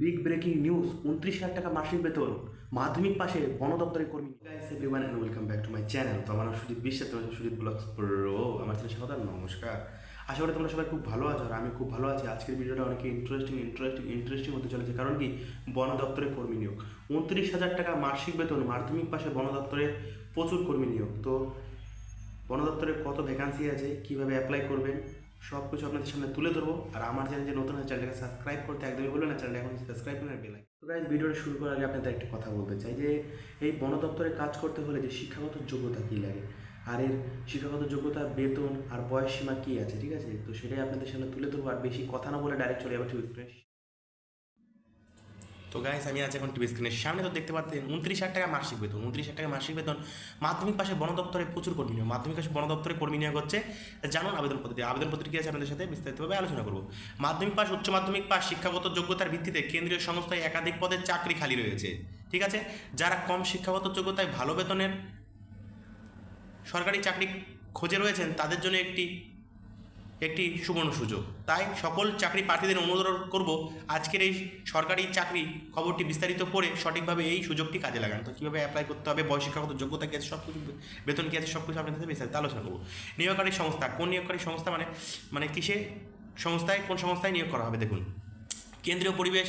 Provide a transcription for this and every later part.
Big breaking news উনত্রিশ হাজার টাকা মাসিক বেতন। মাধ্যমিক পাশে বন দপ্তরের কর্মী। Guys everyone welcome back to my channel তো আমার সুদীপ বিশ্বাস, তোমার সুদীপ ব্লগস প্রো আমার চ্যানেল স্বাগত নমস্কার। আশা করি তোমরা সবাই খুব ভালো আছো আর আমি খুব ভালো আছি। আজকের ভিডিওটা অনেক ইন্টারেস্টিং ইন্টারেস্টিং ইন্টারেস্টিং হতে চলেছে। কারণ কি? বন দপ্তরের কর্মী নিয়োগ। উনত্রিশ হাজার টাকা মাসিক বেতন, মাধ্যমিক পাশে বন দপ্তরে প্রচুর কর্মী নিয়োগ। তো বন দপ্তরে কত ভ্যাকান্সি আছে? কীভাবে অ্যাপ্লাই করবেন? সব কিছু আপনাদের সামনে তুলে ধরবো। আর আমার চ্যানেল যে নতুন চ্যানেলটাকে সাবস্ক্রাইব করতে একদমই বলবেন না চ্যানেলটা এখন সাবস্ক্রাইব করেন বেলাই তো গাইজ ভিডিওটা শুরু করার আগে আপনাদের একটা কথা বলতে চাই যে, এই বন দপ্তরে কাজ করতে হলে যে শিক্ষাগত যোগ্যতা কী লাগে? আর এর শিক্ষাগত যোগ্যতা, বেতন আর বয়স সীমা কী আছে, ঠিক আছে? তো সেটাই আপনাদের সামনে তুলে ধরবো, আর বেশি কথা না বলে ডাইরেক্ট চলে যাব স্ক্রিনে তো গাইস আমি আছি এখন টিভি স্ক্রিনের সামনে, তো দেখতে পাচ্ছেন উনত্রিশ হাজার টাকা মাসিক বেতন, উনত্রিশ হাজার টাকা মাসিক বেতন। মাধ্যমিক পাশে বন দপ্তরে প্রচুর কর্মী নিয়োগ। মাধ্যমিক পাশে বন দপ্তরে কর্মী নিয়োগ হচ্ছে। জানুন আবেদন পদ্ধতি। আবেদন পদ্ধতি কি আছে আপনাদের সাথে বিস্তারিতভাবে আলোচনা করব। মাধ্যমিক পাশ, উচ্চ মাধ্যমিক পাশ, শিক্ষাগত যোগ্যতার ভিত্তিতে কেন্দ্রীয় সংস্থায় একাধিক পদে চাকরি খালি রয়েছে। ঠিক আছে? যারা কম শিক্ষাগত যোগ্যতায় ভালো বেতনের সরকারি চাকরি খোঁজে রয়েছেন, তাদের জন্য একটি একটি সুবর্ণ সুযোগ। তাই সকল চাকরি প্রার্থীদের অনুরোধ করব, আজকের এই সরকারি চাকরি খবরটি বিস্তারিত পড়ে সঠিকভাবে এই সুযোগটি কাজে লাগান। তো কীভাবে অ্যাপ্লাই করতে হবে বয়স যোগ্যতা কী আছে সব কিছু বেতন কী আছে সব কিছু আপনাদের সাথে বিস্তারিত আলোচনা করব। নিয়োগকারী সংস্থা, কোন নিয়োগকারী সংস্থা মানে মানে কিসে, সংস্থায়, কোন সংস্থায় নিয়োগ করা হবে দেখুন। কেন্দ্রীয় পরিবেশ,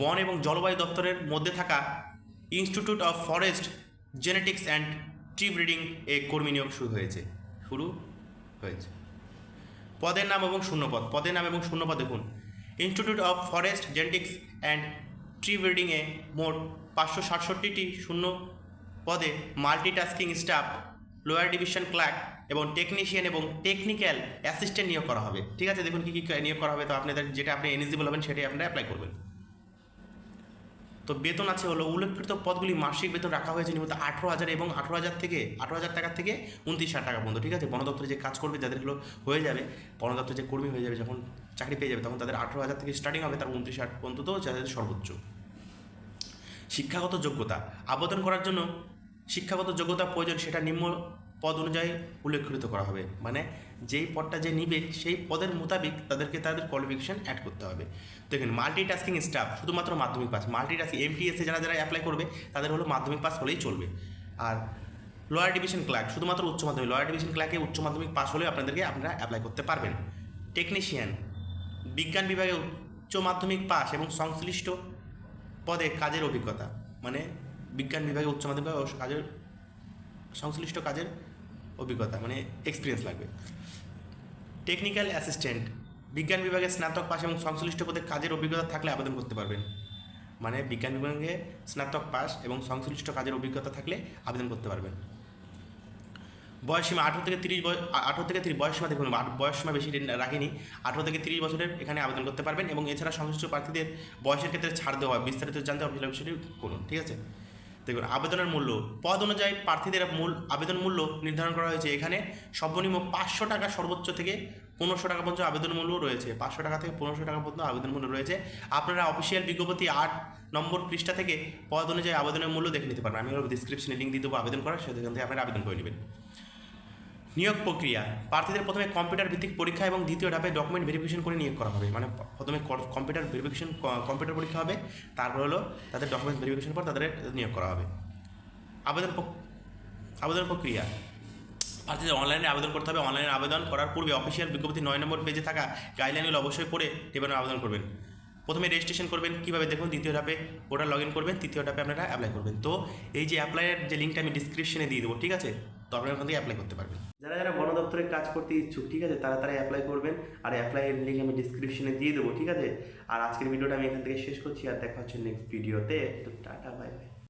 বন এবং জলবায়ু দপ্তরের মধ্যে থাকা institute of forest genetics and tree breeding এ কর্মী নিয়োগ শুরু হয়েছে। শুরু হয়েছে। পদের নাম এবং শূন্যপদ। পদের নাম এবং শূন্যপদ দেখুন। Institute of forest genetics and tree ব্রিডিংয়ে মোট পাঁচশো সাতষট্টিটি শূন্য পদে multitasking staff lower division clerk এবং টেকনিশিয়ান এবং টেকনিক্যাল অ্যাসিস্ট্যান্ট নিয়োগ করা হবে। ঠিক আছে? দেখুন কী কী নিয়োগ করা হবে। তো আপনাদের যেটা আপনি এলিজিবল হবেন, সেটাই আপনারা অ্যাপ্লাই করবেন। তো বেতন আছে হলো উল্লেখিত পদগুলি মাসিক বেতন রাখা হয়েছে নিয়মিত আঠেরো হাজার এবং আঠেরো হাজার থেকে আঠেরো হাজার টাকা থেকে উনত্রিশ হাজার টাকা পর্যন্ত, ঠিক আছে? বন দপ্তরে যে কাজ করবে যাদেরগুলো হয়ে যাবে বন দপ্তরে যে কর্মী হয়ে যাবে, যখন চাকরি পেয়ে যাবে, তখন তাদের আঠেরো হাজার থেকে স্টার্টিং হবে, তার উনত্রিশ হাজার পর্যন্ত তো যাদের সর্বোচ্চ। শিক্ষাগত যোগ্যতা, আবেদন করার জন্য শিক্ষাগত যোগ্যতা প্রয়োজন, সেটা নিম্ন পদ অনুযায়ী উল্লেখিত করা হবে। মানে যেই পদটা যে নিবে, সেই পদের মোতাবেক তাদেরকে তাদের কোয়ালিফিকেশন অ্যাড করতে হবে। দেখেন মাল্টিটাস্কিং স্টাফ শুধুমাত্র মাধ্যমিক পাস মাল্টিটাস্কিং এমটিএসে যারা যারা অ্যাপ্লাই করবে, তাদের হলো মাধ্যমিক পাস হলেই চলবে। আর লোয়ার ডিভিশন ক্লার্ক শুধুমাত্র উচ্চ মাধ্যমিক লোয়ার ডিভিশন ক্লার্কে উচ্চ মাধ্যমিক পাস হলেও আপনাদেরকে আপনারা অ্যাপ্লাই করতে পারবেন। টেকনিশিয়ান বিজ্ঞান বিভাগে উচ্চ মাধ্যমিক পাস এবং সংশ্লিষ্ট পদে কাজের অভিজ্ঞতা। মানে বিজ্ঞান বিভাগে উচ্চ মাধ্যমিক কাজের সংশ্লিষ্ট কাজের অভিজ্ঞতা মানে এক্সপিরিয়েন্স লাগবে। টেকনিক্যাল অ্যাসিস্ট্যান্ট বিজ্ঞান বিভাগে স্নাতক পাস এবং সংশ্লিষ্ট পদে কাজের অভিজ্ঞতা থাকলে আবেদন করতে পারবেন। মানে বিজ্ঞান বিভাগে স্নাতক পাস এবং সংশ্লিষ্ট কাজের অভিজ্ঞতা থাকলে আবেদন করতে পারবেন। বয়সীমা আঠেরো থেকে তিরিশ আঠেরো থেকে তিরিশ বয়সীমা দেখুন বয়সীমা বেশি রাখিনি। আঠেরো থেকে তিরিশ বছরের এখানে আবেদন করতে পারবেন এবং এছাড়া সংশ্লিষ্ট প্রার্থীদের বয়সের ক্ষেত্রে ছাড় দেওয়া বিস্তারিত জানতে অফিসিয়াল ওয়েবসাইটে করুন, ঠিক আছে? দেখুন, আবেদনের মূল্য। পদ অনুযায়ী প্রার্থীদের মূল আবেদন মূল্য নির্ধারণ করা হয়েছে। এখানে সর্বনিম্ন পাঁচশো টাকা সর্বোচ্চ থেকে পনেরোশো টাকা পর্যন্ত আবেদন মূল্য রয়েছে। পাঁচশো টাকা থেকে পনেরোশো টাকা পর্যন্ত আবেদন মূল্য রয়েছে। আপনারা অফিসিয়াল বিজ্ঞপ্তি আট নম্বর পৃষ্ঠা থেকে পদ অনুযায়ী আবেদনের মূল্য দেখে নিতে পারবেন। আমি ডিসক্রিপশনে লিঙ্ক দিয়ে দেবো আবেদন করার, সেখান থেকে আপনারা আবেদন করে নেবেন। নিয়োগ প্রক্রিয়া। প্রার্থীদের প্রথমে কম্পিউটার ভিত্তিক পরীক্ষা এবং দ্বিতীয় ধাপে ডকুমেন্ট ভেরিফিকেশন করে নিয়োগ করা হবে। মানে প্রথমে কম্পিউটার ভেরিফিকেশন কম্পিউটার পরীক্ষা হবে, তারপর হলো তাদের ডকুমেন্ট ভেরিফিকেশন পর তাদের নিয়োগ করা হবে। আবেদন আবেদন প্রক্রিয়া। প্রার্থীদের অনলাইনে আবেদন করতে হবে। অনলাইনে আবেদন করার পূর্বে অফিসিয়াল বিজ্ঞপ্তি নয় নম্বর পেজে থাকা গাইডলাইনগুলো অবশ্যই পড়ে এবার আবেদন করবেন। প্রথমে রেজিস্ট্রেশন করবেন, কীভাবে দেখুন, দ্বিতীয় ধাপে ওটা লগ ইন করবেন, তৃতীয় ধাপে আপনারা অ্যাপ্লাই করবেন। তো এই যে অ্যাপ্লাইয়ের যে লিঙ্কটা আমি ডিসক্রিপশনে দিয়ে দেবো, ঠিক আছে? তো আপনারা ওখান থেকে অ্যাপ্লাই করতে পারবেন। যারা যারা বন দপ্তরে কাজ করতে ইচ্ছুক, ঠিক আছে, তারা তারা অ্যাপ্লাই করবেন। আর অ্যাপ্লাইয়ের লিঙ্ক আমি ডিসক্রিপশনে দিয়ে দেবো, ঠিক আছে? আর আজকের ভিডিওটা আমি এখান থেকে শেষ করছি, আর দেখা হচ্ছে নেক্সট ভিডিওতে তো। Tata bye bye